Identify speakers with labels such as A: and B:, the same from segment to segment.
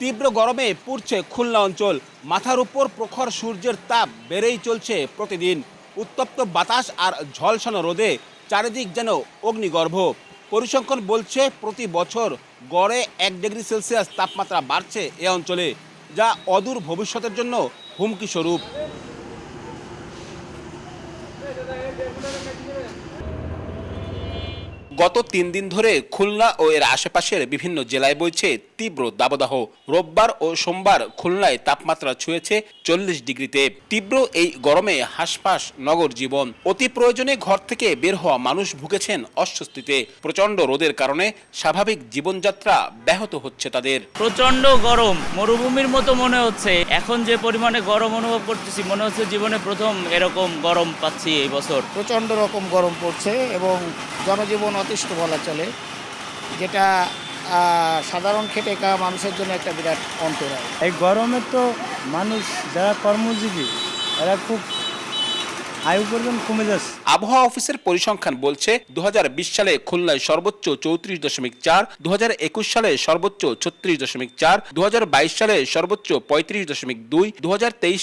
A: তীব্র গরমে পুড়ছে খুলনা অঞ্চল। মাথার উপর প্রখর সূর্যের তাপ বেড়েই চলছে প্রতিদিন। উত্তপ্ত বাতাস আর ঝলসানো রোদে চারিদিক যেন অগ্নিগর্ভ। পরিসংখ্যান বলছে, প্রতি বছর গড়ে এক ডিগ্রি সেলসিয়াস তাপমাত্রা বাড়ছে এ অঞ্চলে, যা অদূর ভবিষ্যতের জন্য হুমকি স্বরূপ। গত তিন দিন ধরে খুলনা ও এর আশেপাশের বিভিন্ন জেলায় বইছে তীব্র দাবদাহ। রোববার ও সোমবার খুলনায় তাপমাত্রা ছুঁয়েছে চল্লিশ ডিগ্রিতে। তীব্র এই গরমে হাসপাস নগর জীবন। অতি প্রয়োজনে ঘর থেকে বের হওয়া মানুষ ভুগেছেন অস্বস্তিতে। প্রচণ্ড রোদের কারণে স্বাভাবিক জীবনযাত্রা ব্যাহত হচ্ছে তাদের।
B: প্রচণ্ড গরম। মরুভূমির মতো মনে হচ্ছে। এখন যে পরিমাণে গরম অনুভব করতেছি মনে হচ্ছে জীবনে প্রথম এরকম গরম পাচ্ছি এই বছর।
C: প্রচণ্ড রকম গরম পড়ছে এবং জনজীবন অতিষ্ঠ বলা চলে, যেটা সাধারণ খেটে খাওয়া মানুষের জন্য একটা বিরাট অন্তরায়।
D: এই গরমে তো মানুষ যারা কর্মজীবী, এরা খুব আয়ু পর্যন্ত কমে যাচ্ছে।
A: আবহাওয়া অফিসের পরিসংখ্যান বলছে, দুহাজার বিশ সালে খুলনায় সর্বোচ্চ চৌত্রিশ দশমিক চার দু সালে সর্বোচ্চ ছত্রিশ দশমিক চার দু সালে সর্বোচ্চ পঁয়ত্রিশ দশমিক দুই দু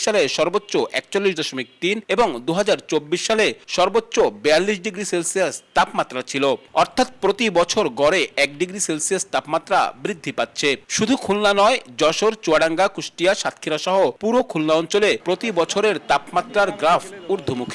A: সালে সর্বোচ্চ একচল্লিশ দশমিক তিন এবং দুহাজার চব্বিশ সালে সর্বোচ্চ বিয়াল্লিশ ডিগ্রি সেলসিয়াস তাপমাত্রা ছিল। অর্থাৎ প্রতি বছর গড়ে এক ডিগ্রি সেলসিয়াস তাপমাত্রা বৃদ্ধি পাচ্ছে। শুধু খুলনা নয়, যশোর, চুয়াডাঙ্গা, কুষ্টিয়া সাতক্ষীরা সহ পুরো খুলনা অঞ্চলে প্রতি বছরের তাপমাত্রার গ্রাফ ঊর্ধ্বমুখী।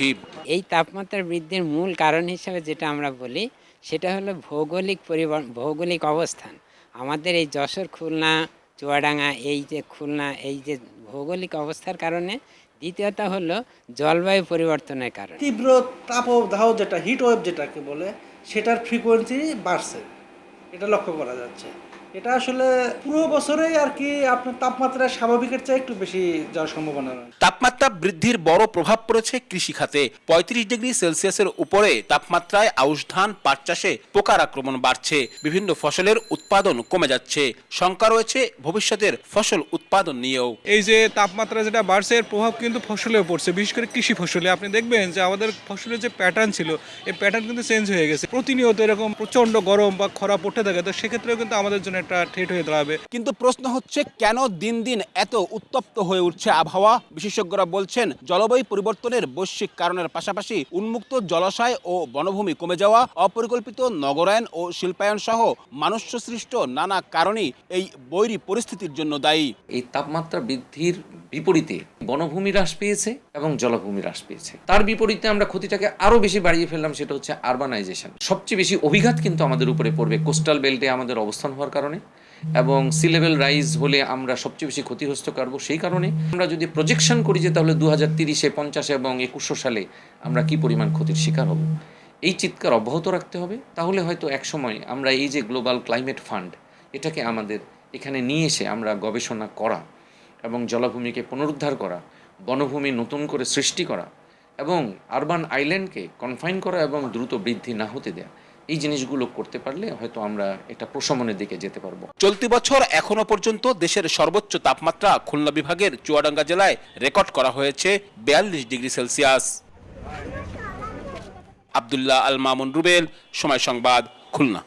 E: এই তাপমাত্রা বৃদ্ধির মূল কারণ হিসাবে যেটা আমরা বলি সেটা হলো ভৌগোলিক পরিবর্তন ভৌগোলিক অবস্থান। আমাদের এই যশোর খুলনা চুয়াডাঙ্গা এই যে খুলনা এই যে ভৌগোলিক অবস্থার কারণে দ্বিতীয়ত হলো জলবায়ু পরিবর্তনের কারণে।
F: তীব্র তাপদাহ যেটা হিট ওয়েভ যেটাকে বলে সেটার ফ্রিকোয়েন্সি বাড়ছে। এটা লক্ষ্য করা যাচ্ছে। এটা আসলে পুরো বছরেই আর কি আপনার তাপমাত্রা স্বাভাবিকের চেয়ে একটু বেশি যাওয়ার সম্ভাবনা রয়েছে।
A: তাপমাত্রা বৃদ্ধির বড় প্রভাব পড়েছে কৃষি খাতে পঁয়ত্রিশ ডিগ্রি সেলসিয়াসের উপরে তাপমাত্রায় আউশ ধান পাট চাষে পোকার আক্রমণ বাড়ছে। বিভিন্ন ফসলের উৎপাদন কমে যাচ্ছে। শঙ্কা রয়েছে ভবিষ্যতের ফসল উৎপাদন নিয়েও।
G: এই যে তাপমাত্রা যেটা বাড়ছে এর প্রভাব কিন্তু ফসলেও পড়ছে বিশেষ করে কৃষি ফসলে। আপনি দেখবেন যে আমাদের ফসলের যে প্যাটার্ন ছিল এই প্যাটার্ন কিন্তু চেঞ্জ হয়ে গেছে। প্রতিনিয়ত এরকম প্রচণ্ড গরম বা খরা পড়তে থাকে তো সেক্ষেত্রেও কিন্তু আমাদের জন্য একটা ঠেট হয়ে দাঁড়াবে।
A: কিন্তু প্রশ্ন হচ্ছে কেন দিন দিন এত উত্তপ্ত হয়ে উঠছে আবহাওয়া? বিশেষজ্ঞরা বলছেন জলবায়ু পরিবর্তনের বৈশ্বিক কারণের পাশাপাশি উন্মুক্ত জলাশয় ও বনভূমি কমে যাওয়া অপরিকল্পিত নগরায়ন ও শিল্পায়ন সহ মানুষ্য সৃষ্ট নানা কারণই এই বৈরী পরিস্থিতির জন্য দায়ী।
H: এই তাপমাত্রা বৃদ্ধির বিপরীতে বনভূমি হ্রাস পেয়েছে এবং জলভূমি হ্রাস পেয়েছে। তার বিপরীতে আমরা ক্ষতিটাকে আরও বেশি বাড়িয়ে ফেললাম, সেটা হচ্ছে আরবানাইজেশন সবচেয়ে বেশি অভিঘাত কিন্তু আমাদের উপরে পড়বে কোস্টাল বেল্টে আমাদের অবস্থান হওয়ার কারণে এবং সি লেভেল রাইজ হলে আমরা সবচেয়ে বেশি ক্ষতিগ্রস্ত করব সেই কারণে। আমরা যদি প্রজেকশন করি যে তাহলে দু হাজার তিরিশে, পঞ্চাশে এবং একুশশো সালে আমরা কি পরিমাণ ক্ষতির শিকার হব? এই চিৎকার অব্যাহত রাখতে হবে। তাহলে হয়তো একসময় আমরা এই যে গ্লোবাল ক্লাইমেট ফান্ড এটাকে আমাদের এখানে নিয়ে এসে আমরা গবেষণা করা এবং জলাভূমিকে পুনরুদ্ধার করা, বনভূমি নতুন করে সৃষ্টি করা এবং আরবান আইল্যান্ডকে কনফাইন করা এবং দ্রুত বৃদ্ধি না হতে দেয়া, এই জিনিসগুলো করতে পারলে হয়তো আমরা এটা প্রশমনের দিকে যেতে পারব।
A: চলতি বছর এখনও পর্যন্ত দেশের সর্বোচ্চ তাপমাত্রা খুলনা বিভাগের চুয়াডাঙ্গা জেলায় রেকর্ড করা হয়েছে বিয়াল্লিশ ডিগ্রি সেলসিয়াস। আবদুল্লাহ আল মামুন রুবেল, সময় সংবাদ, খুলনা।